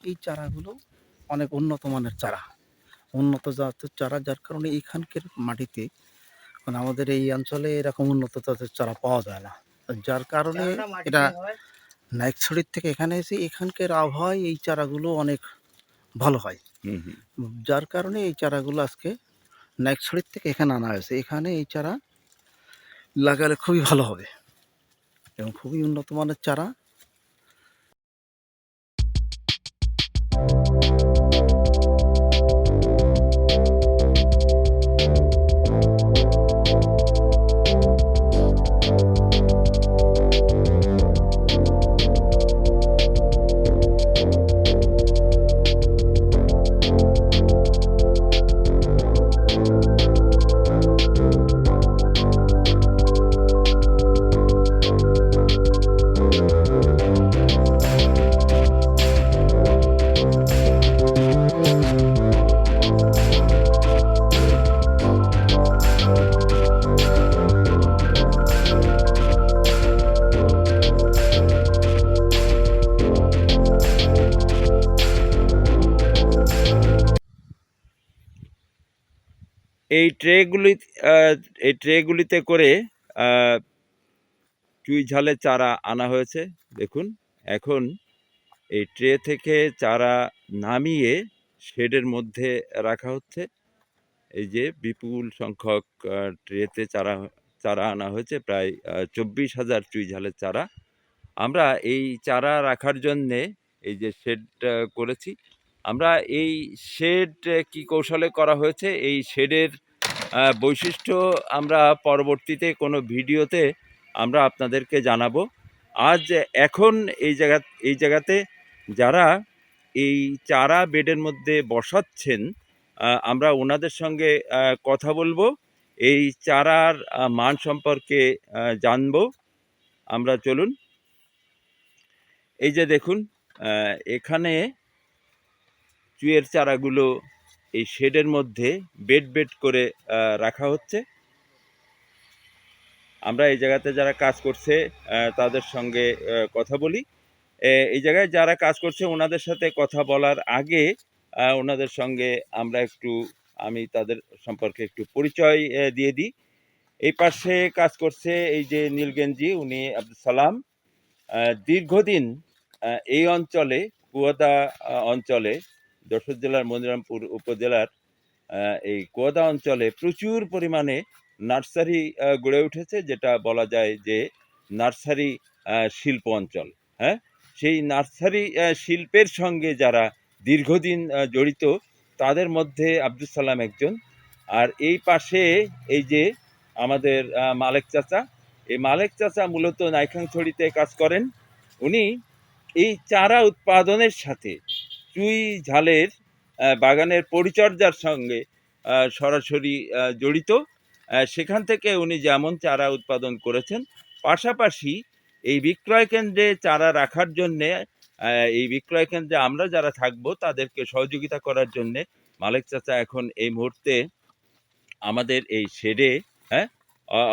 এই চারাগুলো অনেক উন্নত মানের চারা উন্নত জাতের চারা যার কারণে এইখানকার মাটিতে মানে আমাদের এই অঞ্চলে এরকম উন্নত জাতের চারা পাওয়া যায় না। যার কারণে এটা নাইকছড়ির থেকে এখানে এসে এখানকার আবহাওয়ায় এই চারাগুলো অনেক ভালো হয়। হুম হুম। যার কারণে এই চারাগুলো আজকে নাইকছড়ির থেকে এখানে আনা হয়েছে। এখানে এই চারা লাগালে খুবই ভালো হবে এবং খুবই উন্নত মানের চারা এই ট্রেগুলি এই ট্রেগুলিতে করে চুই ঝালের চারা আনা হয়েছে। দেখুন, এখন এই ট্রে থেকে চারা নামিয়ে শেডের মধ্যে রাখা হচ্ছে। এই যে বিপুল সংখ্যক ট্রেতে চারা চারা আনা হয়েছে, প্রায় চব্বিশ হাজার চুই ঝালের চারা। আমরা এই চারা রাখার জন্যে এই যে শেড করেছি। আমরা এই শেড কি কৌশলে করা হয়েছে? এই শেডের বৈশিষ্ট্য আমরা পরবর্তীতে কোনো ভিডিওতে আমরা আপনাদেরকে জানাব। আজ এখন এই জায়গা, এই জায়গাতে যারা এই চারা বেডের মধ্যে বসাচ্ছেন আমরা ওনাদের সঙ্গে কথা বলব। এই চারার মান সম্পর্কে জানব। আমরা চলুন। এই যে দেখুন এখানে চুয়ের চারাগুলো এই শেডের মধ্যে বেড বেড করে রাখা হচ্ছে। আমরা এই জায়গাতে যারা কাজ করছে তাদের সঙ্গে কথা বলি। এই জায়গায় যারা কাজ করছে, ওনাদের সাথে কথা বলার আগে ওনাদের সঙ্গে আমরা একটু, আমি তাদের সম্পর্কে একটু পরিচয় দিয়ে দিই। এই পাশে কাজ করছে এই যে নীলগেঞ্জি উনি আব্দুল সালাম। দীর্ঘদিন এই অঞ্চলে, কুয়াদা অঞ্চলে যশোর জেলার মনিরামপুর উপজেলার এই কুয়াদা অঞ্চলে প্রচুর পরিমাণে নার্সারি গড়ে উঠেছে, যেটা বলা যায় যে নার্সারি শিল্প অঞ্চল হ্যাঁ? সেই নার্সারি শিল্পের সঙ্গে যারা দীর্ঘদিন জড়িত, তাদের মধ্যে আব্দুল সালাম একজন। আর এই পাশে এই যে আমাদের মালেক চাচা, এই মালেক চাচা মূলত নাইখাংছড়িতে কাজ করেন। উনি এই চারা উৎপাদনের সাথে চুই ঝালের বাগানের পরিচর্যার সঙ্গে সরাসরি জড়িত। সেখান থেকে উনি যেমন চারা উৎপাদন করেছেন, পাশাপাশি এই বিক্রয় কেন্দ্রে চারা রাখার জন্যে এই বিক্রয় কেন্দ্রে আমরা যারা থাকব, তাদেরকে সহযোগিতা করার জন্যে মালিক চাচা এখন এই মুহূর্তে আমাদের এই শেডে হ্যাঁ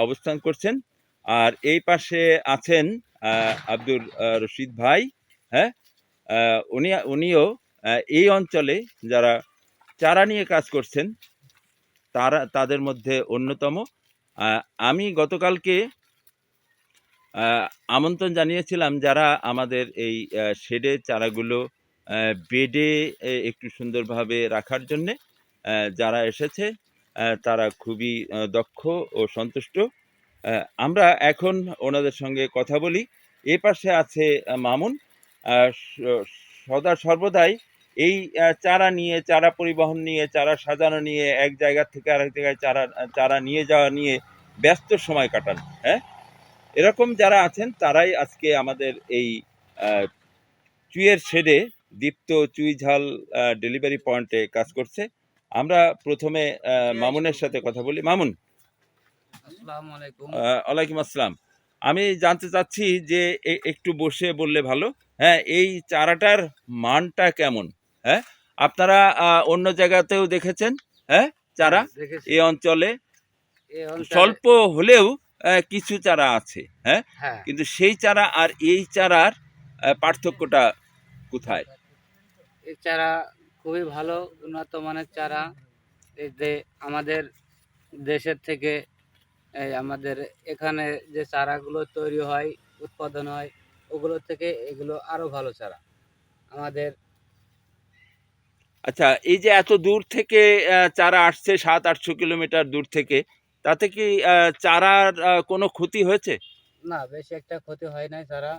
অবস্থান করছেন। আর এই পাশে আছেন আব্দুর রশিদ ভাই হ্যাঁ উনি, উনিও এই অঞ্চলে যারা চারা নিয়ে কাজ করছেন, তারা, তাদের মধ্যে অন্যতম। আমি গতকালকে আমন্ত্রণ জানিয়েছিলাম যারা আমাদের এই শেডে চারাগুলো বেডে একটু সুন্দরভাবে রাখার জন্যে যারা এসেছে তারা খুবই দক্ষ ও সন্তুষ্ট। আমরা এখন ওনাদের সঙ্গে কথা বলি। এ পাশে আছে মামুন। সদা সর্বদাই এই চারা নিয়ে চারা পরিবহন নিয়ে চারা সাজানো নিয়ে এক জায়গা থেকে আরেক জায়গায় চারা চারা নিয়ে যাওয়া নিয়ে ব্যস্ত সময় কাটান হ্যাঁ? এরকম যারা আছেন তারাই আজকে আমাদের এই চুইয়ের শেডে দীপ্ত চুই ঝাল ডেলিভারি পয়েন্টে কাজ করছে। আমরা প্রথমে মামুনের সাথে কথা বলি। মামুন। ওয়ালাইকুম আসসালাম। আমি জানতে চাচ্ছি যে একটু বসে বললে ভালো। হ্যাঁ এই চারাটার মানটা কেমন? হ্যাঁ? আপনারা অন্য জায়গাতেও দেখেছেন হ্যাঁ? চারা এই অঞ্চলে। স্বল্প হলেও কিছু চারা আছে হ্যাঁ? হ্যাঁ। কিন্তু সেই চারা আর এই চারার পার্থক্যটা কোথায়? এই চারা খুবই ভালো উন্নত মানের চারা। এই যে আমাদের দেশের থেকে এই আমাদের এখানে যে চারাগুলো তৈরি হয় উৎপাদন হয় ওগুলো থেকে এগুলো আরও ভালো চারা। আমাদের আচ্ছা এই যে এত দূর থেকে চারা আসছে সাত আটশো কিলোমিটার দূর থেকে তাতে কি চারার কোনো ক্ষতি হয়েছে? না বেশি একটা ক্ষতি হয় নাই চারা।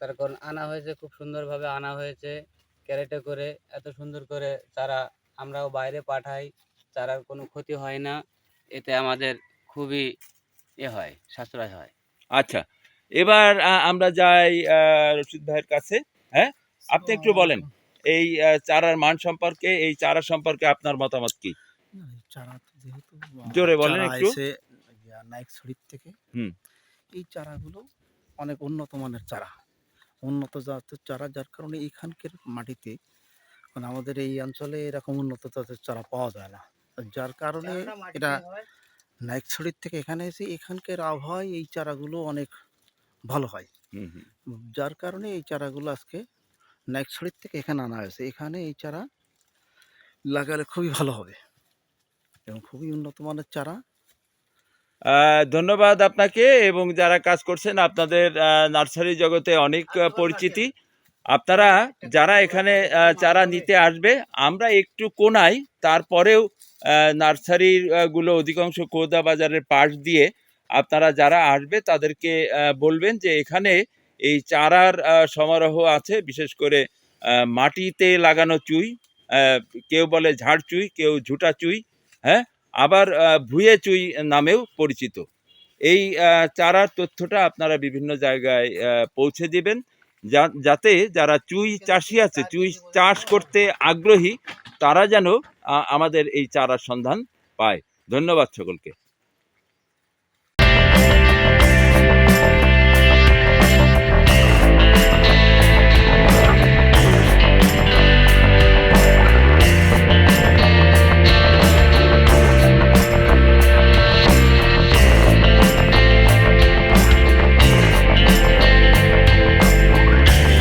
তার কারণ আনা হয়েছে খুব সুন্দরভাবে আনা হয়েছে ক্যারেটে করে এত সুন্দর করে চারা আমরাও বাইরে পাঠাই চারার কোনো ক্ষতি হয় না এতে আমাদের খুবই এ হয় সাশ্রয় হয়। আচ্ছা এবার আমরা যাই রশিদ ভাইয়ের কাছে হ্যাঁ? আপনি একটু বলেন। এই চারার মান সম্পর্কে এই চারা সম্পর্কে আপনার মতামত কি? চারা যেহেতু জোরে বলেন একটু। নাইক শরীফ থেকে হুম। এই চারাগুলো অনেক উন্নত মানের চারা। উন্নত জাতের চারা যার কারণে এখানকার মাটিতে মানে আমাদের এই অঞ্চলে এরকম উন্নত জাতের চারা পাওয়া যায় না। যার কারণে এটা নাইক শরীফ থেকে এখানে এসে এখানকার আবহাওয়ায় এই চারাগুলো অনেক ভালো হয়। হুম হুম। যার কারণে এই চারাগুলো আজকে নাইকছড়ির থেকে এখানে আনা হয়েছে। এখানে এই চারা লাগালে খুবই ভালো হবে এবং খুবই উন্নত মানের চারা। ধন্যবাদ আপনাকে এবং যারা কাজ করছেন আপনাদের নার্সারি জগতে অনেক পরিচিতি। আপনারা যারা এখানে চারা নিতে আসবে আমরা একটু কোনাই তারপরেও আহ, নার্সারিরগুলো অধিকাংশ কোদা বাজারের পাশ দিয়ে আপনারা যারা আসবে তাদেরকে বলবেন যে এখানে এই চারার সমারোহ আছে, বিশেষ করে মাটিতে লাগানো চুই কেউ বলে ঝাড় চুই, কেউ ঝুটা চুই হ্যাঁ? আবার ভুয়ে চুই নামেও পরিচিত। এই চারার তথ্যটা আপনারা বিভিন্ন জায়গায় পৌঁছে দিবেন যাতে যারা চুই চাষি আছে, চুই চাষ করতে আগ্রহী, তারা যেন আমাদের এই চারার সন্ধান পায়। ধন্যবাদ সকলকে।